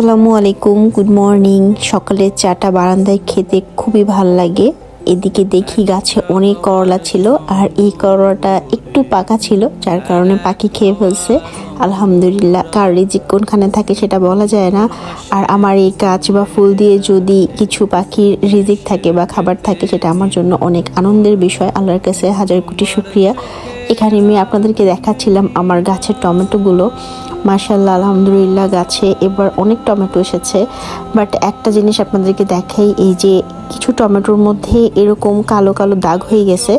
আসসালামু আলাইকুম, good morning. সকালের চাটা বারান্দায় খেতে খুবই ভালো লাগে। এদিকে দেখি গাছে অনেক করলা ছিল, আর এই করলাটা একটু পাকা ছিল, যার কারণে পাখি খেয়ে ফেলছে। আলহামদুলিল্লাহ, কার রিজিক কোনখানে থাকে সেটা বলা যায় না। আর আমার এই গাছ বা ফুল দিয়ে যদি কিছু পাখির রিজিক থাকে বা খাবার থাকে, সেটা আমার জন্য অনেক আনন্দের বিষয়। আল্লাহর কাছে হাজার কোটি শুক্রিয়া। এখানে আমি আপনাদেরকে দেখাচ্ছিলাম আমার গাছের টমেটোগুলো। মাশাল্লাহ আলহামদুলিল্লাহ গাছে এবার অনেক টমেটো এসেছে। বাট একটা জিনিস আপনাদেরকে দেখাই, এই যে কিছু টমেটোর মধ্যে এরকম কালো কালো দাগ হয়ে গেছে।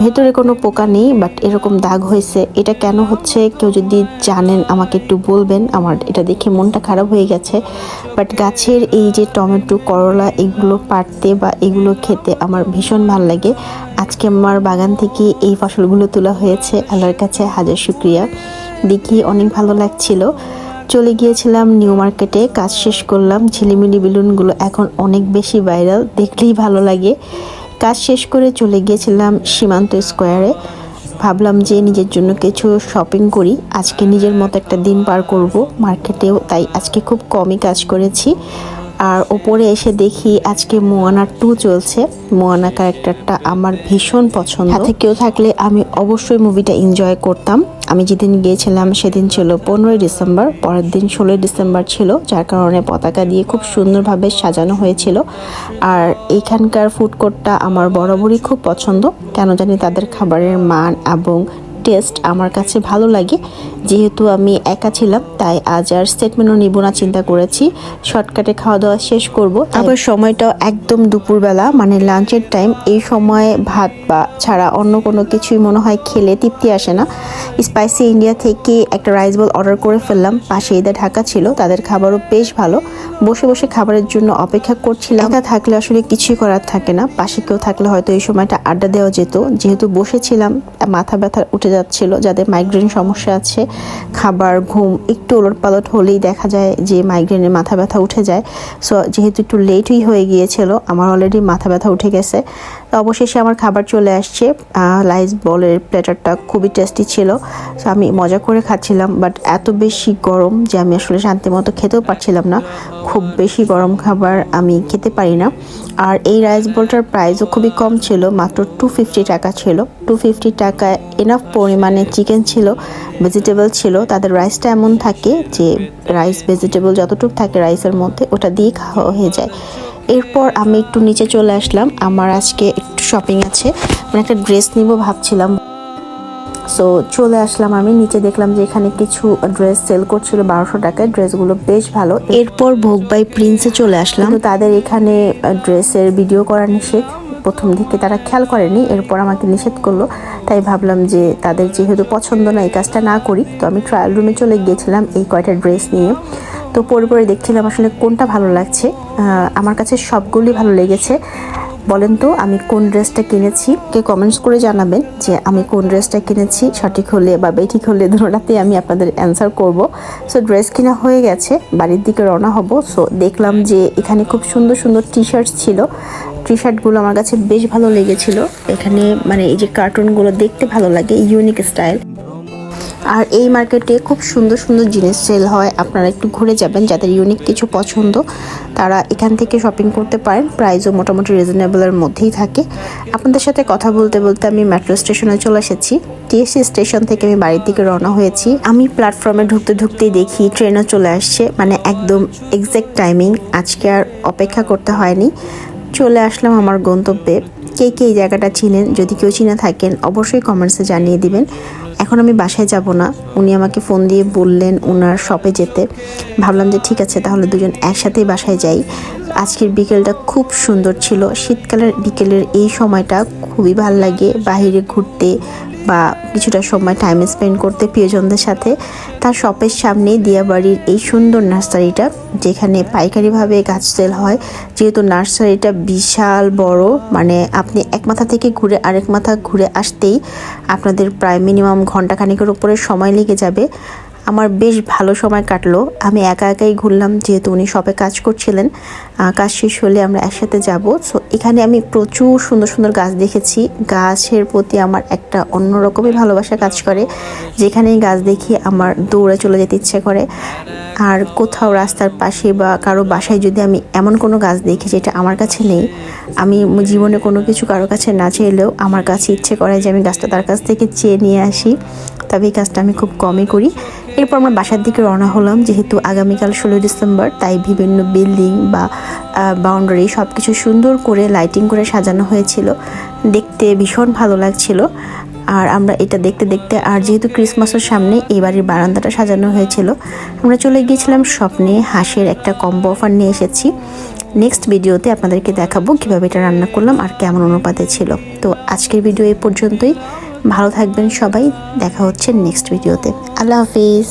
ভেতরে কোনো পোকা নেই, বাট এরকম দাগ হয়েছে। এটা কেন হচ্ছে কেউ যদি জানেন, আমাকে একটু বলবেন। আমার এটা দেখে মনটা খারাপ হয়ে গেছে। বাট গাছের এই যে টমেটো, করলা, এগুলো পাড়তে বা এগুলো খেতে আমার ভীষণ ভালো লাগে। আজকে আমার বাগান থেকে এই ফসলগুলো তোলা হয়েছে। আল্লাহর কাছে হাজার শুক্রিয়া। দেখি অনেক ভালো লাগছিল। চলে গিয়েছিলাম নিউ মার্কেটে, কাজ শেষ করলাম। ঝিলিমিলি বেলুনগুলো এখন অনেক বেশি ভাইরাল, দেখলেই ভালো লাগে। কাজ শেষ করে চলে গিয়েছিলাম সীমান্ত স্কোয়ারে। ভাবলাম যে নিজের জন্য কিছু শপিং করি। আজকে নিজের মতো একটা দিন পার করব মার্কেটেও, তাই আজকে খুব কমই কাজ করেছি। আর ওপরে এসে দেখি আজকে মোয়ানা টু চলছে। মোয়ানা ক্যারেক্টারটা আমার ভীষণ পছন্দ। সাথে কেউ থাকলে আমি অবশ্যই মুভিটা এনজয় করতাম। আমি যেদিন গিয়েছিলাম সেদিন ছিল পনেরোই ডিসেম্বর, পরের দিন ষোলোই ডিসেম্বর ছিল, যার কারণে পতাকা দিয়ে খুব সুন্দরভাবে সাজানো হয়েছিল। আর এইখানকার ফুড কোর্টটা আমার বরাবরই খুব পছন্দ। কেন জানি তাদের খাবারের মান এবং টেস্ট আমার কাছে ভালো লাগে। যেহেতু আমি একা ছিলাম তাই আজ আর স্টেটমেন্টও মেনু নিব না চিন্তা করেছি। শর্টকাটে খাওয়া দাওয়া শেষ করব। আবার সময়টাও একদম দুপুরবেলা মানে লাঞ্চের টাইম এই সময়ে ভাত বা ছাড়া অন্য কোনো কিছুই মনে হয় খেলে তৃপ্তি আসে না। স্পাইসি ইন্ডিয়া থেকে একটা রাইস বল অর্ডার করে ফেললাম। পাশে ঈদের ঢাকা ছিল তাদের খাবারও বেশ ভালো। বসে বসে খাবারের জন্য অপেক্ষা করছিলাম। একা থাকলে আসলে কিছুই করার থাকে না। পাশে কেউ থাকলে হয়তো এই সময়টা আড্ডা দেওয়া যেত। যেহেতু বসেছিলাম মাথা ব্যথা উঠে যাচ্ছিল, যাদের মাইগ্রেন সমস্যা আছে, খাবার, ঘুম একটু ওলট পালট হলেই দেখা যায় যে মাইগ্রেনের মাথা ব্যথা উঠে যায়। সো যেহেতু একটু লেটই হয়ে গিয়েছিল, আমার অলরেডি মাথা ব্যথা উঠে গেছে। তো অবশেষে আমার খাবার চলে আসছে। লাইস বলের প্লেটারটা খুবই টেস্টি ছিল। আমি মজা করে খাচ্ছিলাম বাট এত বেশি গরম যে আমি আসলে শান্তি মতো খেতেও পারছিলাম না। খুব বেশি গরম খাবার আমি খেতে পারি না। আর এই রাইস বলটার প্রাইসও খুবই কম ছিল, মাত্র টু ফিফটি টাকা ছিল। টু ফিফটি টাকায় এনাফ পরিমাণে চিকেন ছিল ভেজিটেবল ছিল। তাদের রাইসটা এমন থাকে যে রাইস ভেজিটেবল যতটুকু থাকে রাইসের মধ্যে, ওটা দিয়ে খাওয়া হয়ে যায়। এরপর আমি একটু নিচে চলে আসলাম। আমার আজকে একটু শপিং আছে। মানে একটা ড্রেস নিব ভাবছিলাম। সো চলে আসলাম আমি। নিচে দেখলাম যে এখানে কিছু ড্রেস সেল করছিল বারোশো টাকায়। ড্রেসগুলো বেশ ভালো। এরপর ভোগ বাই প্রিন্সে চলে আসলাম। তাদের এখানে ড্রেসের ভিডিও করা নিষেধ। প্রথম দিকে তারা খেয়াল করেনি। এরপর আমাকে নিষেধ করল। তাই ভাবলাম যে তাদের যেহেতু পছন্দ না, এই কাজটা না করি। তো আমি ট্রায়াল রুমে চলে গিয়েছিলাম এই কয়টা ড্রেস নিয়ে। তো পরে পরে দেখছিলাম আসলে কোনটা ভালো লাগছে। আমার কাছে সবগুলি ভালো লেগেছে। বলেন তো, আমি কোন ড্রেসটা কিনেছি? কে কমেন্টস করে জানাবেন যে আমি কোন ড্রেসটা কিনেছি, সঠিক হলে বা বেঠিক হলে দুটোটাতে আমি আপনাদের অ্যান্সার করব। সো ড্রেস কিনা হয়ে গেছে, বাড়ির দিকে রওনা হব। সো দেখলাম যে এখানে খুব সুন্দর সুন্দর টি শার্ট ছিল। টি শার্টগুলো আমার কাছে বেশ ভালো লেগেছিল। এখানে মানে এই যে কার্টুনগুলো দেখতে ভালো লাগে ইউনিক স্টাইল আর এই মার্কেটে খুব সুন্দর সুন্দর জিনিস সেল হয়। আপনারা একটু ঘুরে যাবেন, যাদের ইউনিক কিছু পছন্দ, তারা এখান থেকে শপিং করতে পারেন। প্রাইসও মোটামুটি রিজনেবলের মধ্যেই থাকে। আপনাদের সাথে কথা বলতে বলতে আমি মেট্রো স্টেশনে চলে এসেছি। টিএসসি স্টেশন থেকে আমি বাড়ির দিকে রওনা হয়েছি। আমি প্ল্যাটফর্মে ঢুকতে ঢুকতেই দেখি ট্রেনও চলে আসছে। মানে একদম এক্স্যাক্ট টাইমিং আজকে আর অপেক্ষা করতে হয়নি। চলে আসলাম আমার গন্তব্যে। কে কে এই জায়গাটা চিনেন? যদি কেউ চিনে থাকেন, অবশ্যই কমেন্টসে জানিয়ে দিবেন। এখন আমি বাসায় যাব না। উনি আমাকে ফোন দিয়ে বললেন ওনার শপে যেতে। ভাবলাম যে ঠিক আছে, তাহলে দুজন একসাথেই বাসায় যাই। আজকের বিকেলটা খুব সুন্দর ছিল। শীতকালের বিকেলের এই সময়টা খুবই ভালো লাগে। বাহিরে ঘুরতে বা কিছুটা সময় টাইম স্পেন্ড করতে প্রিয়জনদের সাথে, তার শপের সামনে দিয়াবাড়ির এই সুন্দর নার্সারিটা, যেখানে পাইকারিভাবে গাছ সেল হয়। যেহেতু নার্সারিটা বিশাল বড় মানে আপনি এক মাথা থেকে ঘুরে আরেক মাথা ঘুরে আসতেই আপনাদের প্রায় মিনিমাম ঘন্টাখানেকের উপরে সময় লেগে যাবে। আমার বেশ ভালো সময় কাটলো। আমি একা একাই ঘুরলাম, যেহেতু উনি শপে কাজ করছিলেন। কাজ শেষ হলে আমরা একসাথে যাব। সো এখানে আমি প্রচুর সুন্দর সুন্দর গাছ দেখেছি। গাছের প্রতি আমার একটা অন্যরকমই ভালোবাসা কাজ করে। যেখানেই গাছ দেখি, আমার দৌড়ে চলে যেতে ইচ্ছে করে। আর কোথাও রাস্তার পাশে বা কারও বাসায় যদি আমি এমন কোনো গাছ দেখি যেটা আমার কাছে নেই, আমি জীবনে কোনো কিছু কারও কাছে না চাইলেও আমার কাছে ইচ্ছে করে যে আমি গাছটা তার কাছ থেকে চেয়ে নিয়ে আসি। তবে এই কাজটা আমি খুব কমই করি। এরপর আমরা বাসার দিকে রওনা হলাম, যেহেতু আগামীকাল ষোলোই ডিসেম্বর, তাই বিভিন্ন বিল্ডিং বা বাউন্ডারি সব কিছু সুন্দর করে লাইটিং করে সাজানো হয়েছিল। দেখতে ভীষণ ভালো লাগছিল। আর আমরা এটা দেখতে দেখতে, আর যেহেতু ক্রিসমাসের সামনে এই বাড়ির বারান্দাটা সাজানো হয়েছিল, আমরা চলে গিয়েছিলাম স্বপ্নে হাঁসের একটা কম্বো অফার নিয়ে এসেছি। নেক্সট ভিডিওতে আপনাদেরকে দেখাবো কীভাবে এটা রান্না করলাম আর কেমন অনুপাতে ছিল। তো আজকের ভিডিও এই পর্যন্তই। ভালো থাকবেন সবাই। দেখা হচ্ছে নেক্সট ভিডিওতে আল্লাহ হাফিজ।